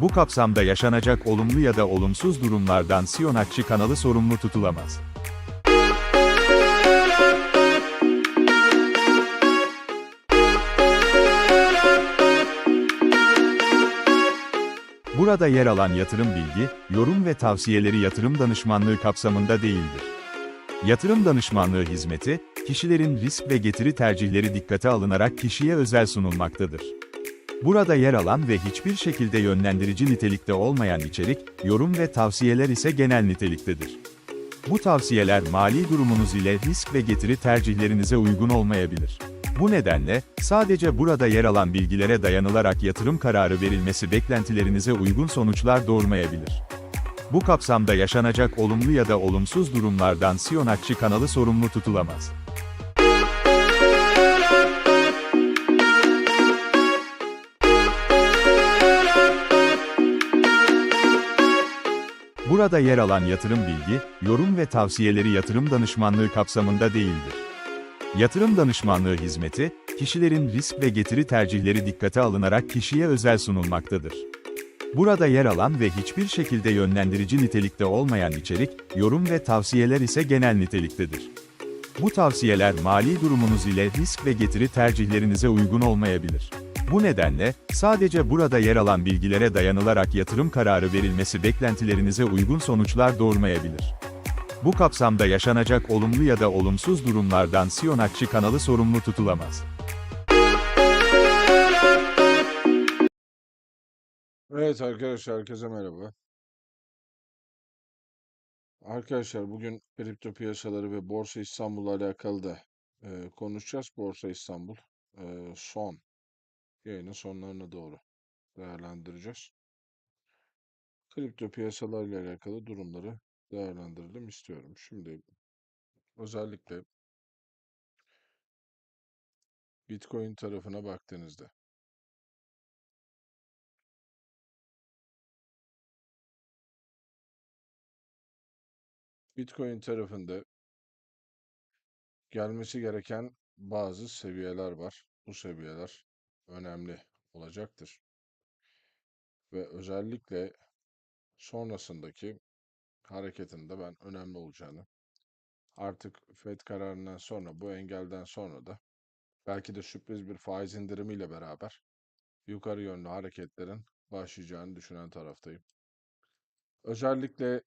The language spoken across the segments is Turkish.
Bu kapsamda yaşanacak olumlu ya da olumsuz durumlardan Siyonakçı kanalı sorumlu tutulamaz. Burada yer alan yatırım bilgi, yorum ve tavsiyeleri yatırım danışmanlığı kapsamında değildir. Yatırım danışmanlığı hizmeti, kişilerin risk ve getiri tercihleri dikkate alınarak kişiye özel sunulmaktadır. Burada yer alan ve hiçbir şekilde yönlendirici nitelikte olmayan içerik, yorum ve tavsiyeler ise genel niteliktedir. Bu tavsiyeler mali durumunuz ile risk ve getiri tercihlerinize uygun olmayabilir. Bu nedenle, sadece burada yer alan bilgilere dayanılarak yatırım kararı verilmesi beklentilerinize uygun sonuçlar doğurmayabilir. Bu kapsamda yaşanacak olumlu ya da olumsuz durumlardan Siyonakçı kanalı sorumlu tutulamaz. Burada yer alan yatırım bilgi, yorum ve tavsiyeleri yatırım danışmanlığı kapsamında değildir. Yatırım danışmanlığı hizmeti, kişilerin risk ve getiri tercihleri dikkate alınarak kişiye özel sunulmaktadır. Burada yer alan ve hiçbir şekilde yönlendirici nitelikte olmayan içerik, yorum ve tavsiyeler ise genel niteliktedir. Bu tavsiyeler mali durumunuz ile risk ve getiri tercihlerinize uygun olmayabilir. Bu nedenle, sadece burada yer alan bilgilere dayanılarak yatırım kararı verilmesi beklentilerinize uygun sonuçlar doğurmayabilir. Bu kapsamda yaşanacak olumlu ya da olumsuz durumlardan Siyonakçı kanalı sorumlu tutulamaz. Evet arkadaşlar herkese merhaba. Arkadaşlar bugün kripto piyasaları ve Borsa İstanbul'la alakalı da e, konuşacağız. Borsa İstanbul e, son yayının sonlarına doğru değerlendireceğiz. Kripto piyasalarıyla alakalı durumları değerlendirelim istiyorum. Şimdi özellikle Bitcoin tarafına baktığınızda Bitcoin tarafında gelmesi gereken bazı seviyeler var. Bu seviyeler önemli olacaktır. Ve özellikle sonrasındaki hareketin de ben önemli olacağını, artık FED kararından sonra, bu engelden sonra da belki de sürpriz bir faiz indirimiyle beraber yukarı yönlü hareketlerin başlayacağını düşünen taraftayım. Özellikle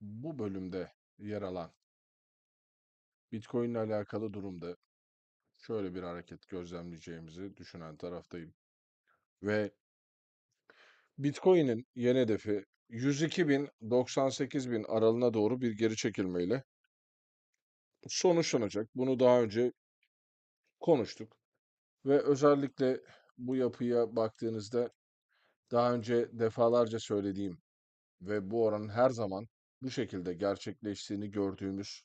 bu bölümde yer alan Bitcoin ile alakalı durumda şöyle bir hareket gözlemleyeceğimizi düşünen taraftayım. Ve Bitcoin'in yeni hedefi 102 bin 98 bin aralığına doğru bir geri çekilmeyle sonuçlanacak. Bunu daha önce konuştuk. Ve özellikle bu yapıya baktığınızda daha önce defalarca söylediğim ve bu oranın her zaman bu şekilde gerçekleştiğini gördüğümüz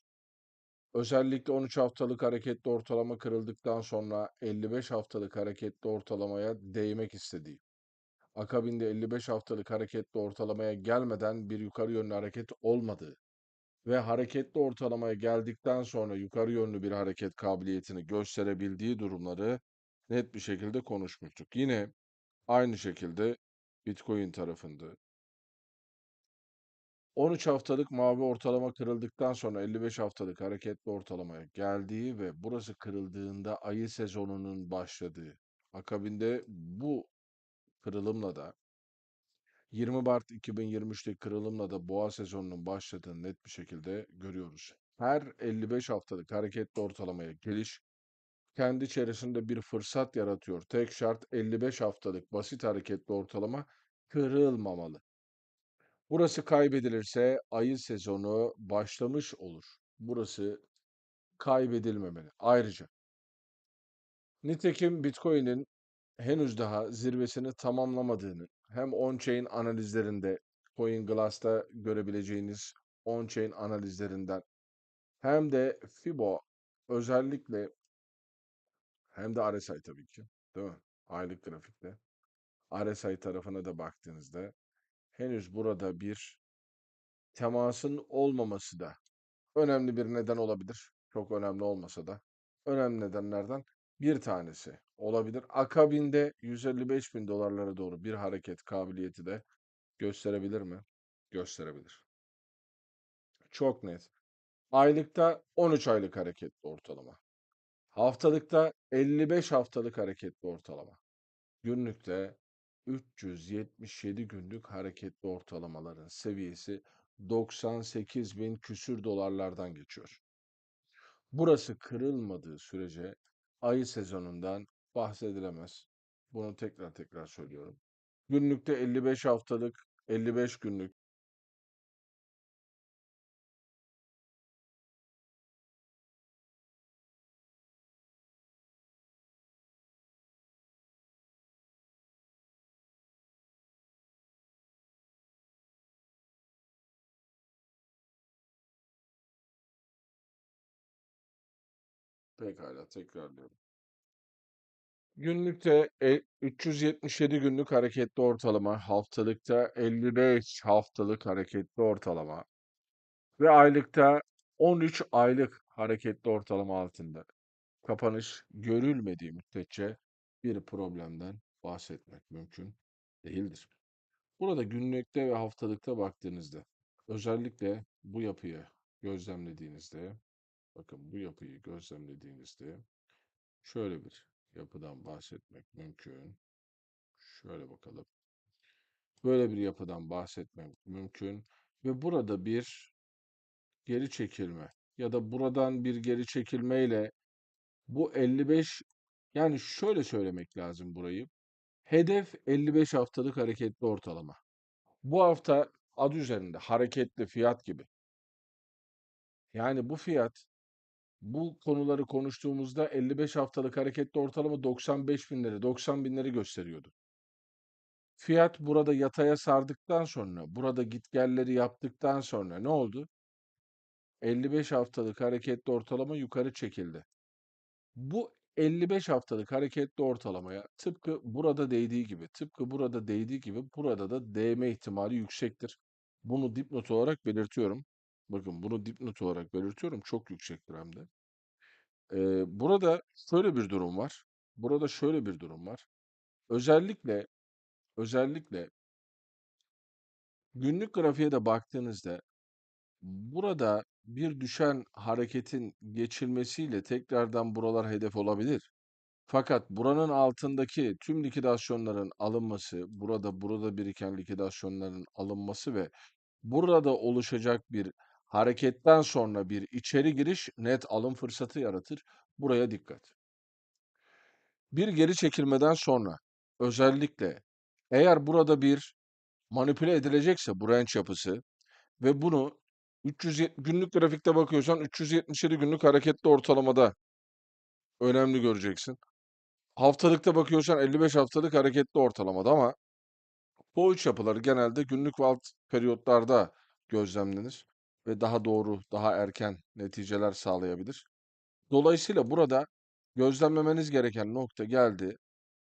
özellikle 13 haftalık hareketli ortalama kırıldıktan sonra 55 haftalık hareketli ortalamaya değmek istediği. Akabinde 55 haftalık hareketli ortalamaya gelmeden bir yukarı yönlü hareket olmadığı ve hareketli ortalamaya geldikten sonra yukarı yönlü bir hareket kabiliyetini gösterebildiği durumları net bir şekilde konuşmuştuk. Yine aynı şekilde Bitcoin tarafında 13 haftalık mavi ortalama kırıldıktan sonra 55 haftalık hareketli ortalamaya geldiği ve burası kırıldığında ayı sezonunun başladığı. Akabinde bu kırılımla da 20 Mart 2023'teki kırılımla da boğa sezonunun başladığını net bir şekilde görüyoruz. Her 55 haftalık hareketli ortalamaya geliş kendi içerisinde bir fırsat yaratıyor. Tek şart 55 haftalık basit hareketli ortalama kırılmamalı. Burası kaybedilirse ayı sezonu başlamış olur. Burası kaybedilmemeli. Ayrıca nitekim Bitcoin'in henüz daha zirvesini tamamlamadığını hem on-chain analizlerinde CoinGlass'ta görebileceğiniz on-chain analizlerinden hem de Fibo özellikle hem de RSI tabii ki değil mi? Aylık grafikte. RSI tarafına da baktığınızda henüz burada bir temasın olmaması da önemli bir neden olabilir. Çok önemli olmasa da önemli nedenlerden Bir tanesi olabilir. Akabinde 155 bin dolarlara doğru bir hareket kabiliyeti de gösterebilir mi? Gösterebilir. Çok net. Aylıkta 13 aylık hareketli ortalama. Haftalıkta 55 haftalık hareketli ortalama. Günlükte 377 günlük hareketli ortalamaların seviyesi 98 bin küsür dolarlardan geçiyor. Burası kırılmadığı sürece ayı sezonundan bahsedilemez. Bunu tekrar tekrar söylüyorum. Günlükte 55 haftalık, 55 günlük pekala tekrarlıyorum. Günlükte e- 377 günlük hareketli ortalama, haftalıkta 55 haftalık hareketli ortalama ve aylıkta 13 aylık hareketli ortalama altında kapanış görülmediği müddetçe bir problemden bahsetmek mümkün değildir. Burada günlükte ve haftalıkta baktığınızda özellikle bu yapıyı gözlemlediğinizde bakın bu yapıyı gözlemlediğinizde şöyle bir yapıdan bahsetmek mümkün. Şöyle bakalım. Böyle bir yapıdan bahsetmek mümkün ve burada bir geri çekilme ya da buradan bir geri çekilmeyle bu 55 yani şöyle söylemek lazım burayı. Hedef 55 haftalık hareketli ortalama. Bu hafta adı üzerinde hareketli fiyat gibi. Yani bu fiyat bu konuları konuştuğumuzda 55 haftalık hareketli ortalama 95 binleri, 90 binleri gösteriyordu. Fiyat burada yataya sardıktan sonra, burada gitgelleri yaptıktan sonra ne oldu? 55 haftalık hareketli ortalama yukarı çekildi. Bu 55 haftalık hareketli ortalamaya tıpkı burada değdiği gibi, tıpkı burada değdiği gibi burada da değme ihtimali yüksektir. Bunu dipnot olarak belirtiyorum. Bakın bunu dipnot olarak belirtiyorum. Çok yüksektir hem de. Ee, burada şöyle bir durum var. Burada şöyle bir durum var. Özellikle özellikle günlük grafiğe de baktığınızda burada bir düşen hareketin geçilmesiyle tekrardan buralar hedef olabilir. Fakat buranın altındaki tüm likidasyonların alınması, burada burada biriken likidasyonların alınması ve burada oluşacak bir hareketten sonra bir içeri giriş net alım fırsatı yaratır. Buraya dikkat. Bir geri çekilmeden sonra özellikle eğer burada bir manipüle edilecekse bu range yapısı ve bunu 370 günlük grafikte bakıyorsan 377 günlük hareketli ortalamada önemli göreceksin. Haftalıkta bakıyorsan 55 haftalık hareketli ortalamada ama bu üç yapıları genelde günlük ve alt periyotlarda gözlemlenir ve daha doğru, daha erken neticeler sağlayabilir. Dolayısıyla burada gözlemlemeniz gereken nokta geldi.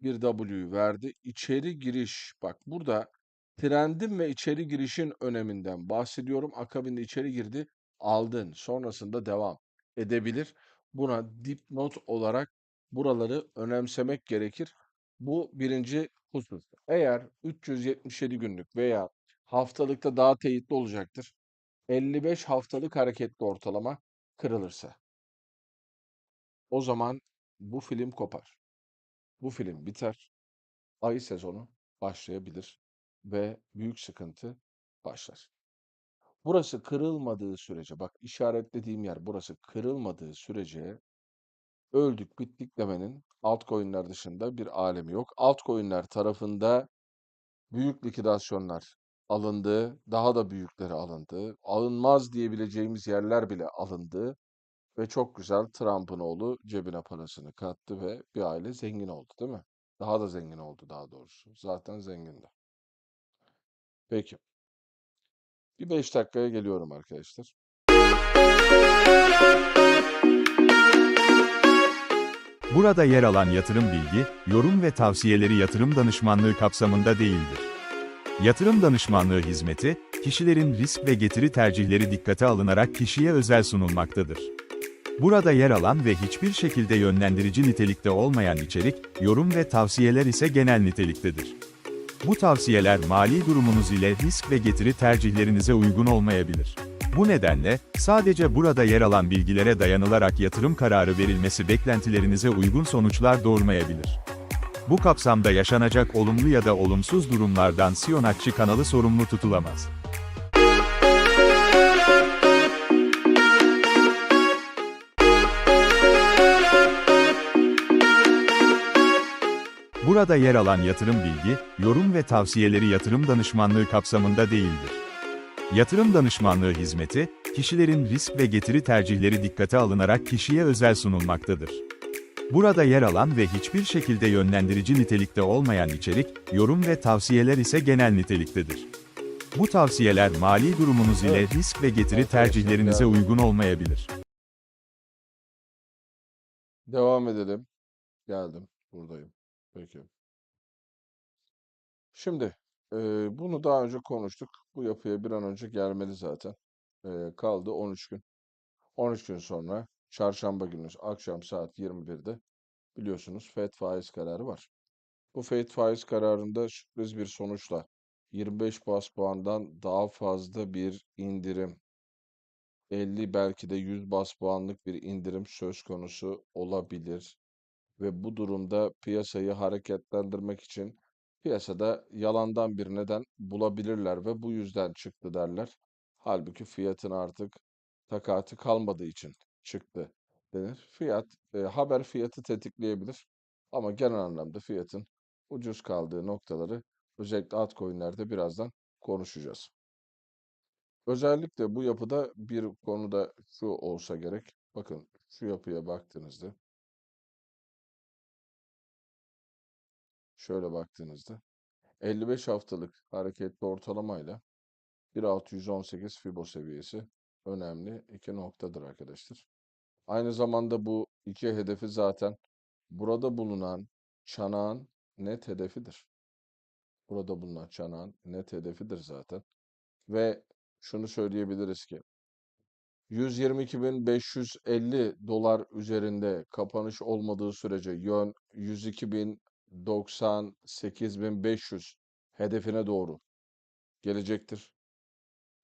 Bir W verdi. İçeri giriş. Bak burada trendin ve içeri girişin öneminden bahsediyorum. Akabinde içeri girdi, aldın. Sonrasında devam edebilir. Buna dipnot olarak buraları önemsemek gerekir. Bu birinci husus. Eğer 377 günlük veya haftalıkta daha teyitli olacaktır. 55 haftalık hareketli ortalama kırılırsa. O zaman bu film kopar. Bu film biter. Ayı sezonu başlayabilir ve büyük sıkıntı başlar. Burası kırılmadığı sürece, bak işaretlediğim yer burası kırılmadığı sürece öldük bittik demenin altcoin'ler dışında bir alemi yok. Altcoin'ler tarafında büyük likidasyonlar alındı, daha da büyükleri alındı. Alınmaz diyebileceğimiz yerler bile alındı ve çok güzel Trump'ın oğlu cebine parasını kattı ve bir aile zengin oldu, değil mi? Daha da zengin oldu daha doğrusu. Zaten zengindi. Peki. Bir 5 dakikaya geliyorum arkadaşlar. Burada yer alan yatırım bilgi, yorum ve tavsiyeleri yatırım danışmanlığı kapsamında değildir. Yatırım danışmanlığı hizmeti, kişilerin risk ve getiri tercihleri dikkate alınarak kişiye özel sunulmaktadır. Burada yer alan ve hiçbir şekilde yönlendirici nitelikte olmayan içerik, yorum ve tavsiyeler ise genel niteliktedir. Bu tavsiyeler mali durumunuz ile risk ve getiri tercihlerinize uygun olmayabilir. Bu nedenle, sadece burada yer alan bilgilere dayanılarak yatırım kararı verilmesi beklentilerinize uygun sonuçlar doğurmayabilir. Bu kapsamda yaşanacak olumlu ya da olumsuz durumlardan Siyonakçı kanalı sorumlu tutulamaz. Burada yer alan yatırım bilgi, yorum ve tavsiyeleri yatırım danışmanlığı kapsamında değildir. Yatırım danışmanlığı hizmeti, kişilerin risk ve getiri tercihleri dikkate alınarak kişiye özel sunulmaktadır. Burada yer alan ve hiçbir şekilde yönlendirici nitelikte olmayan içerik, yorum ve tavsiyeler ise genel niteliktedir. Bu tavsiyeler mali durumunuz ile risk ve getiri tercihlerinize uygun olmayabilir. Devam edelim. Geldim. Buradayım. Peki. Şimdi eee, bunu daha önce konuştuk. Bu yapıya bir an önce gelmeli zaten. Eee, kaldı 13 gün. 13 gün sonra çarşamba günü akşam saat 21'de biliyorsunuz FED faiz kararı var. Bu FED faiz kararında sürpriz bir sonuçla 25 bas puandan daha fazla bir indirim 50 belki de 100 bas puanlık bir indirim söz konusu olabilir ve bu durumda piyasayı hareketlendirmek için piyasada yalandan bir neden bulabilirler ve bu yüzden çıktı derler. Halbuki fiyatın artık takatı kalmadığı için çıktı denir. Fiyat, e, haber fiyatı tetikleyebilir ama genel anlamda fiyatın ucuz kaldığı noktaları özellikle altcoin'lerde birazdan konuşacağız. Özellikle bu yapıda bir konuda şu olsa gerek. Bakın şu yapıya baktığınızda, şöyle baktığınızda 55 haftalık hareketli ortalamayla 1.618 Fibo seviyesi önemli iki noktadır arkadaşlar. Aynı zamanda bu iki hedefi zaten burada bulunan çanağın net hedefidir. Burada bulunan çanağın net hedefidir zaten. Ve şunu söyleyebiliriz ki 122.550 dolar üzerinde kapanış olmadığı sürece yön 102.098.500 hedefine doğru gelecektir.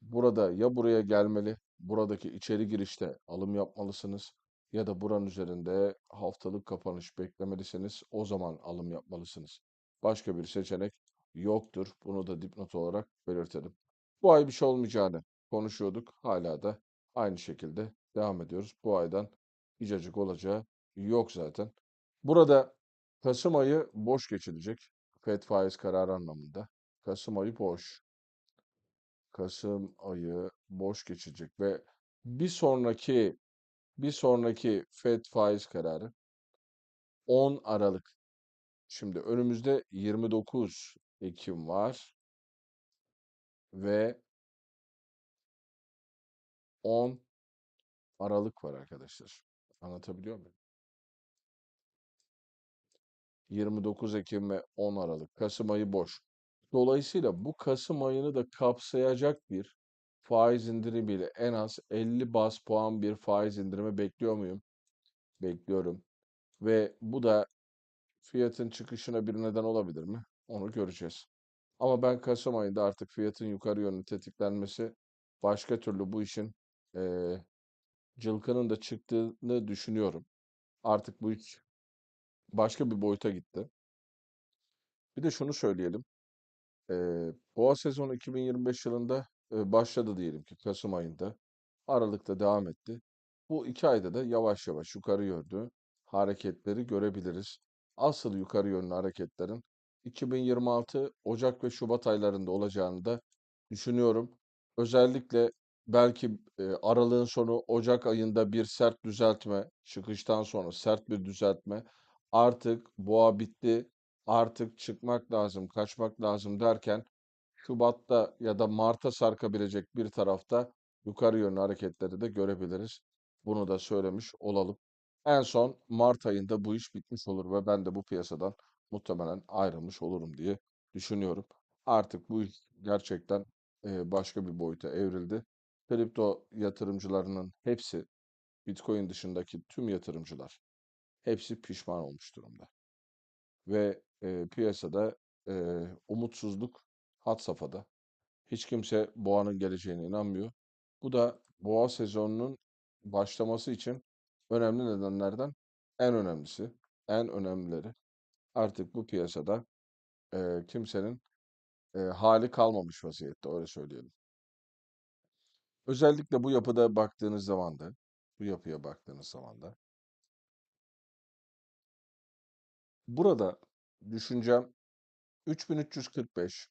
Burada ya buraya gelmeli, buradaki içeri girişte alım yapmalısınız ya da buranın üzerinde haftalık kapanış beklemelisiniz. O zaman alım yapmalısınız. Başka bir seçenek yoktur. Bunu da dipnot olarak belirtelim. Bu ay bir şey olmayacağını konuşuyorduk. Hala da aynı şekilde devam ediyoruz. Bu aydan icacık olacağı yok zaten. Burada Kasım ayı boş geçilecek. FED faiz kararı anlamında. Kasım ayı boş. Kasım ayı boş geçecek ve bir sonraki bir sonraki FED faiz kararı 10 Aralık. Şimdi önümüzde 29 Ekim var ve 10 Aralık var arkadaşlar. Anlatabiliyor muyum? 29 Ekim ve 10 Aralık. Kasım ayı boş. Dolayısıyla bu Kasım ayını da kapsayacak bir faiz indirimiyle en az 50 bas puan bir faiz indirimi bekliyor muyum? Bekliyorum. Ve bu da fiyatın çıkışına bir neden olabilir mi? Onu göreceğiz. Ama ben Kasım ayında artık fiyatın yukarı yönlü tetiklenmesi başka türlü bu işin eee cılkının da çıktığını düşünüyorum. Artık bu iş başka bir boyuta gitti. Bir de şunu söyleyelim. Eee boğa sezonu 2025 yılında e, başladı diyelim ki Kasım ayında. Aralıkta devam etti. Bu iki ayda da yavaş yavaş yukarı yönlü hareketleri görebiliriz. Asıl yukarı yönlü hareketlerin 2026 Ocak ve Şubat aylarında olacağını da düşünüyorum. Özellikle belki e, aralığın sonu Ocak ayında bir sert düzeltme, çıkıştan sonra sert bir düzeltme. Artık boğa bitti, artık çıkmak lazım, kaçmak lazım derken Şubat'ta ya da Mart'a sarkabilecek bir tarafta yukarı yönlü hareketleri de görebiliriz. Bunu da söylemiş olalım. En son Mart ayında bu iş bitmiş olur ve ben de bu piyasadan muhtemelen ayrılmış olurum diye düşünüyorum. Artık bu iş gerçekten başka bir boyuta evrildi. Kripto yatırımcılarının hepsi Bitcoin dışındaki tüm yatırımcılar hepsi pişman olmuş durumda. Ve e, piyasada e, umutsuzluk had safhada. Hiç kimse boğanın geleceğine inanmıyor. Bu da boğa sezonunun başlaması için önemli nedenlerden en önemlisi, en önemlileri. Artık bu piyasada e, kimsenin e, hali kalmamış vaziyette, öyle söyleyelim. Özellikle bu yapıda baktığınız zaman da, bu yapıya baktığınız zaman da, burada düşüncem 3345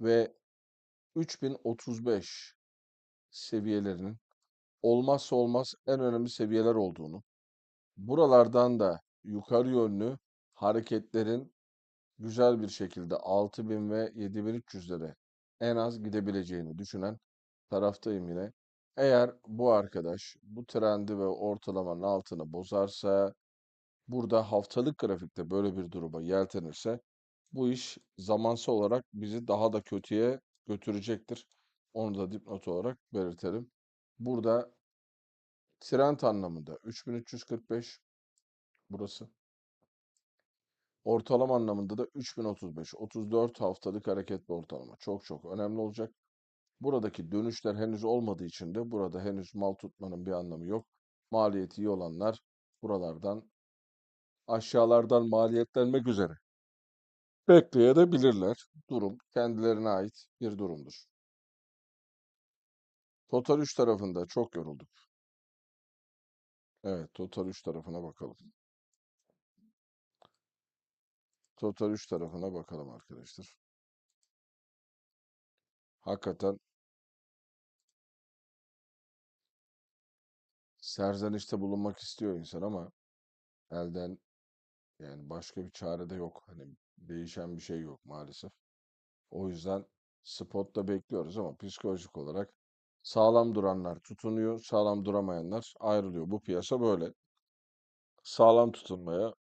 ve 3035 seviyelerinin olmazsa olmaz en önemli seviyeler olduğunu, buralardan da yukarı yönlü hareketlerin güzel bir şekilde 6000 ve 7300'lere en az gidebileceğini düşünen taraftayım yine. Eğer bu arkadaş bu trendi ve ortalamanın altını bozarsa, burada haftalık grafikte böyle bir duruma yeltenirse, bu iş zamansal olarak bizi daha da kötüye götürecektir. Onu da dipnot olarak belirtelim. Burada trend anlamında 3345 burası. Ortalama anlamında da 3035. 34 haftalık hareketli ortalama. Çok çok önemli olacak. Buradaki dönüşler henüz olmadığı için de burada henüz mal tutmanın bir anlamı yok. Maliyeti iyi olanlar buralardan aşağılardan maliyetlenmek üzere bekleyebilirler. Durum kendilerine ait bir durumdur. Total 3 tarafında çok yorulduk. Evet, Total 3 tarafına bakalım. Total 3 tarafına bakalım arkadaşlar. Hakikaten serzenişte bulunmak istiyor insan ama elden yani başka bir çare de yok. Hani değişen bir şey yok maalesef. O yüzden spotta bekliyoruz ama psikolojik olarak sağlam duranlar tutunuyor, sağlam duramayanlar ayrılıyor. Bu piyasa böyle. Sağlam tutunmaya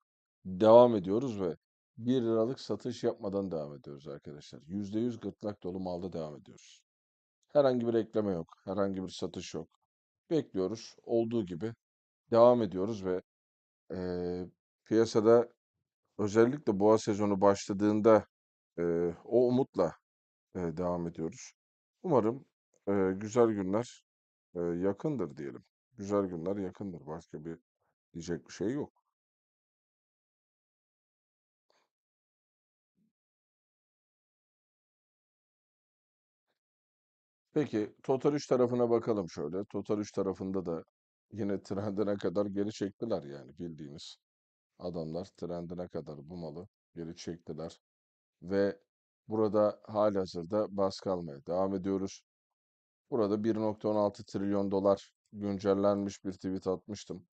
devam ediyoruz ve 1 liralık satış yapmadan devam ediyoruz arkadaşlar. %100 gırtlak dolu malda devam ediyoruz. Herhangi bir ekleme yok, herhangi bir satış yok. Bekliyoruz, olduğu gibi devam ediyoruz ve eee, piyasada özellikle boğa sezonu başladığında eee, o umutla eee, devam ediyoruz. Umarım eee, güzel günler eee, yakındır diyelim. Güzel günler yakındır. Başka bir diyecek bir şey yok. Peki Total 3 tarafına bakalım şöyle. Total 3 tarafında da yine trendine kadar geri çektiler yani bildiğimiz adamlar trendine kadar bu malı geri çektiler ve burada halihazırda baskı almaya devam ediyoruz. Burada 1.16 trilyon dolar güncellenmiş bir tweet atmıştım.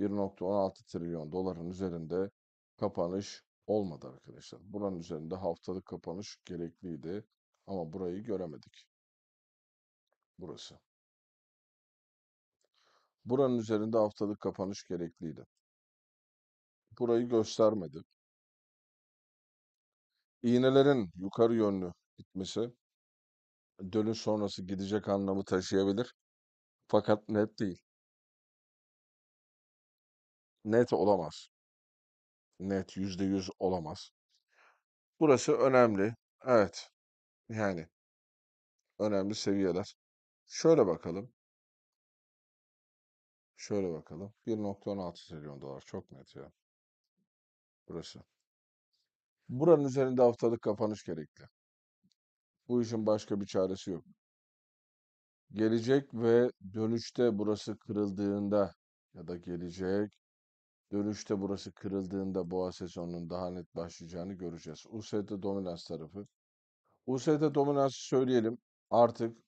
1.16 trilyon doların üzerinde kapanış olmadı arkadaşlar. Buranın üzerinde haftalık kapanış gerekliydi ama burayı göremedik. Burası. Buranın üzerinde haftalık kapanış gerekliydi. Burayı göstermedi. İğnelerin yukarı yönlü gitmesi dönüş sonrası gidecek anlamı taşıyabilir. Fakat net değil. Net olamaz. Net yüzde yüz olamaz. Burası önemli. Evet. Yani önemli seviyeler. Şöyle bakalım. Şöyle bakalım. 1.16 trilyon dolar. Çok net ya. Burası. Buranın üzerinde haftalık kapanış gerekli. Bu işin başka bir çaresi yok. Gelecek ve dönüşte burası kırıldığında ya da gelecek dönüşte burası kırıldığında boğa sezonunun daha net başlayacağını göreceğiz. USD dominans tarafı. USD dominansı söyleyelim. Artık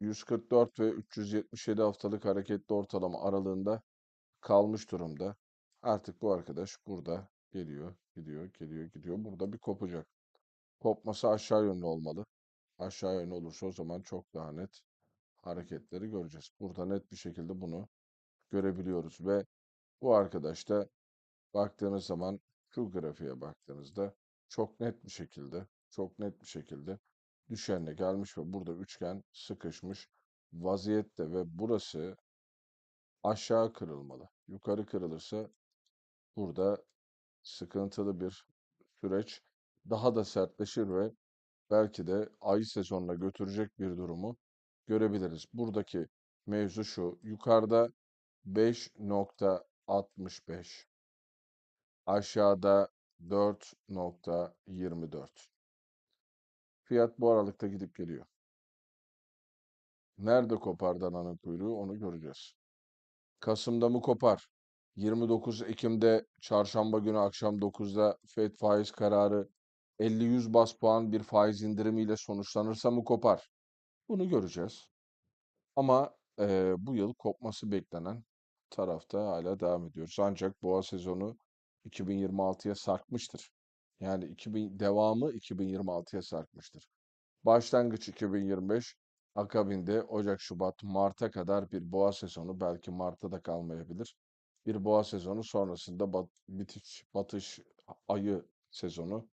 144 ve 377 haftalık hareketli ortalama aralığında kalmış durumda. Artık bu arkadaş burada geliyor, gidiyor, geliyor, gidiyor. Burada bir kopacak. Kopması aşağı yönlü olmalı. Aşağı yönlü olursa o zaman çok daha net hareketleri göreceğiz. Burada net bir şekilde bunu görebiliyoruz ve bu arkadaş da baktığınız zaman şu grafiğe baktığınızda çok net bir şekilde, çok net bir şekilde düşenle gelmiş ve burada üçgen sıkışmış vaziyette ve burası aşağı kırılmalı. Yukarı kırılırsa burada sıkıntılı bir süreç daha da sertleşir ve belki de ay sezonuna götürecek bir durumu görebiliriz. Buradaki mevzu şu. Yukarıda 5.65 aşağıda 4.24 fiyat bu aralıkta gidip geliyor. Nerede kopar dananın kuyruğu onu göreceğiz. Kasım'da mı kopar? 29 Ekim'de çarşamba günü akşam 9'da FED faiz kararı 50-100 bas puan bir faiz indirimiyle sonuçlanırsa mı kopar? Bunu göreceğiz. Ama eee, bu yıl kopması beklenen tarafta hala devam ediyoruz. Ancak boğa sezonu 2026'ya sarkmıştır. Yani 2000, devamı 2026'ya sarkmıştır. Başlangıç 2025, akabinde Ocak, Şubat, Mart'a kadar bir boğa sezonu belki Mart'ta da kalmayabilir. Bir boğa sezonu sonrasında bat, bitiş, batış ayı sezonu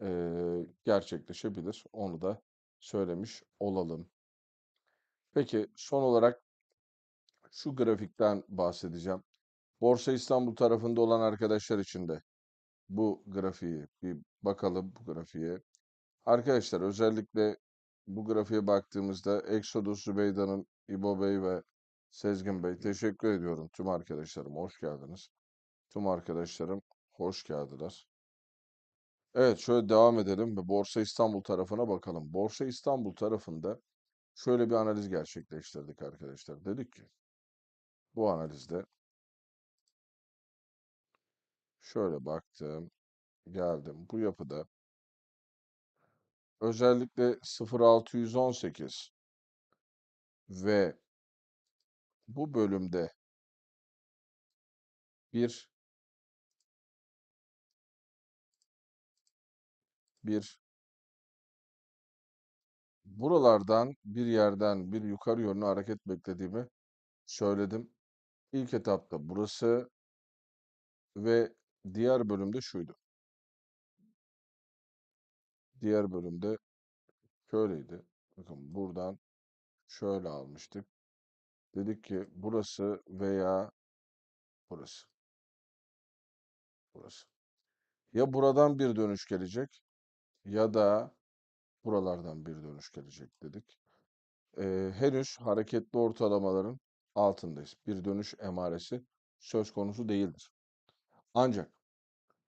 eee, gerçekleşebilir. Onu da söylemiş olalım. Peki son olarak şu grafikten bahsedeceğim. Borsa İstanbul tarafında olan arkadaşlar için de bu grafiği bir bakalım bu grafiğe. Arkadaşlar özellikle bu grafiğe baktığımızda Exodus Zübeyda'nın İbo Bey ve Sezgin Bey teşekkür ediyorum tüm arkadaşlarım. Hoş geldiniz. Tüm arkadaşlarım hoş geldiler. Evet şöyle devam edelim ve Borsa İstanbul tarafına bakalım. Borsa İstanbul tarafında şöyle bir analiz gerçekleştirdik arkadaşlar. Dedik ki bu analizde şöyle baktım, geldim. Bu yapıda özellikle 0618 ve bu bölümde bir bir buralardan bir yerden bir yukarı yönlü hareket beklediğimi söyledim. İlk etapta burası ve diğer bölümde şuydu. Diğer bölümde şöyleydi. Bakın buradan şöyle almıştık. Dedik ki burası veya burası. Burası. Ya buradan bir dönüş gelecek ya da buralardan bir dönüş gelecek dedik. Ee, henüz hareketli ortalamaların altındayız. Bir dönüş emaresi söz konusu değildir. Ancak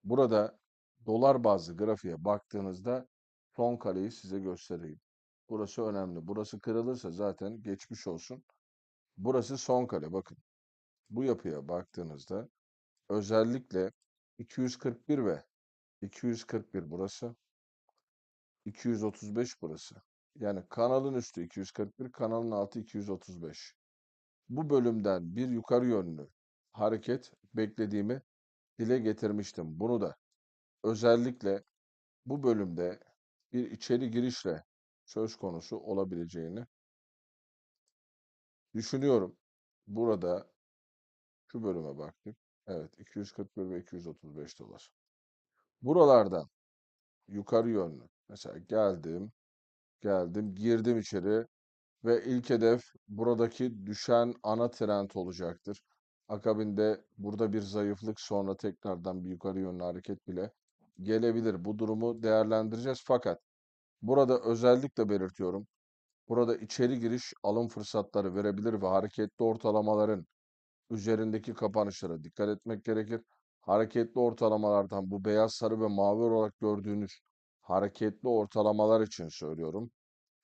burada dolar bazlı grafiğe baktığınızda son kareyi size göstereyim. Burası önemli. Burası kırılırsa zaten geçmiş olsun. Burası son kare. Bakın. Bu yapıya baktığınızda özellikle 241 ve 241 burası. 235 burası. Yani kanalın üstü 241, kanalın altı 235. Bu bölümden bir yukarı yönlü hareket beklediğimi dile getirmiştim. Bunu da özellikle bu bölümde bir içeri girişle söz konusu olabileceğini düşünüyorum. Burada şu bölüme baktık. Evet 241 ve 235 dolar. Buralardan yukarı yönlü. Mesela geldim, geldim, girdim içeri ve ilk hedef buradaki düşen ana trend olacaktır. Akabinde burada bir zayıflık sonra tekrardan bir yukarı yönlü hareket bile gelebilir. Bu durumu değerlendireceğiz fakat burada özellikle belirtiyorum. Burada içeri giriş alım fırsatları verebilir ve hareketli ortalamaların üzerindeki kapanışlara dikkat etmek gerekir. Hareketli ortalamalardan bu beyaz, sarı ve mavi olarak gördüğünüz hareketli ortalamalar için söylüyorum.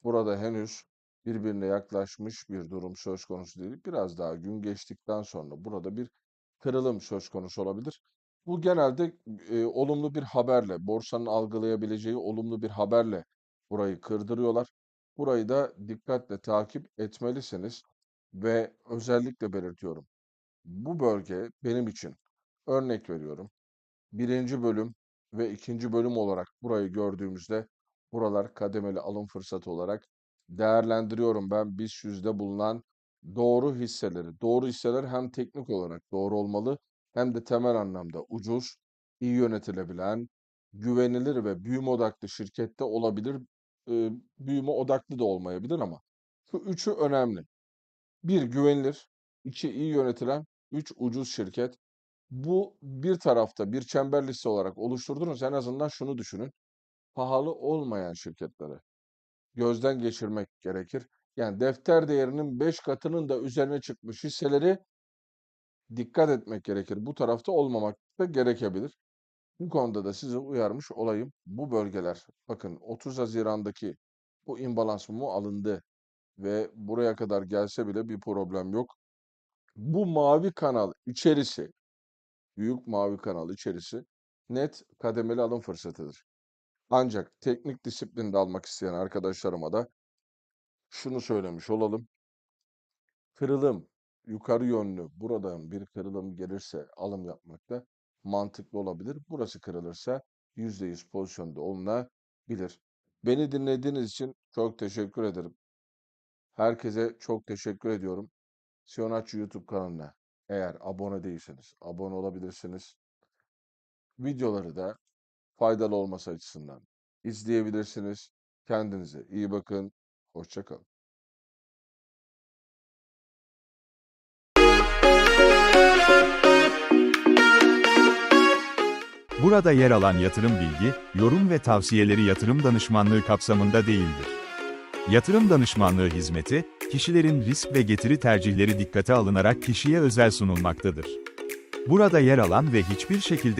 Burada henüz birbirine yaklaşmış bir durum söz konusu değil. Biraz daha gün geçtikten sonra burada bir kırılım söz konusu olabilir. Bu genelde e, olumlu bir haberle, borsanın algılayabileceği olumlu bir haberle burayı kırdırıyorlar. Burayı da dikkatle takip etmelisiniz ve özellikle belirtiyorum. Bu bölge benim için örnek veriyorum. Birinci bölüm ve ikinci bölüm olarak burayı gördüğümüzde buralar kademeli alım fırsatı olarak değerlendiriyorum ben BIST yüzde bulunan doğru hisseleri. Doğru hisseler hem teknik olarak doğru olmalı hem de temel anlamda ucuz, iyi yönetilebilen, güvenilir ve büyüme odaklı şirkette olabilir. Ee, büyüme odaklı da olmayabilir ama şu üçü önemli. Bir güvenilir, iki iyi yönetilen, üç ucuz şirket. Bu bir tarafta bir çember liste olarak oluşturdunuz. En azından şunu düşünün. Pahalı olmayan şirketleri gözden geçirmek gerekir. Yani defter değerinin 5 katının da üzerine çıkmış hisseleri dikkat etmek gerekir. Bu tarafta olmamak da gerekebilir. Bu konuda da sizi uyarmış olayım. Bu bölgeler, bakın 30 Haziran'daki bu imbalans mu alındı ve buraya kadar gelse bile bir problem yok. Bu mavi kanal içerisi, büyük mavi kanal içerisi net kademeli alım fırsatıdır. Ancak teknik disiplinde almak isteyen arkadaşlarıma da şunu söylemiş olalım. Kırılım yukarı yönlü buradan bir kırılım gelirse alım yapmakta mantıklı olabilir. Burası kırılırsa %100 pozisyonda olunabilir. Beni dinlediğiniz için çok teşekkür ederim. Herkese çok teşekkür ediyorum. Siyonatçı YouTube kanalına eğer abone değilseniz abone olabilirsiniz. Videoları da faydalı olması açısından izleyebilirsiniz. Kendinize iyi bakın. Hoşça Burada yer alan yatırım bilgi, yorum ve tavsiyeleri yatırım danışmanlığı kapsamında değildir. Yatırım danışmanlığı hizmeti, kişilerin risk ve getiri tercihleri dikkate alınarak kişiye özel sunulmaktadır. Burada yer alan ve hiçbir şekilde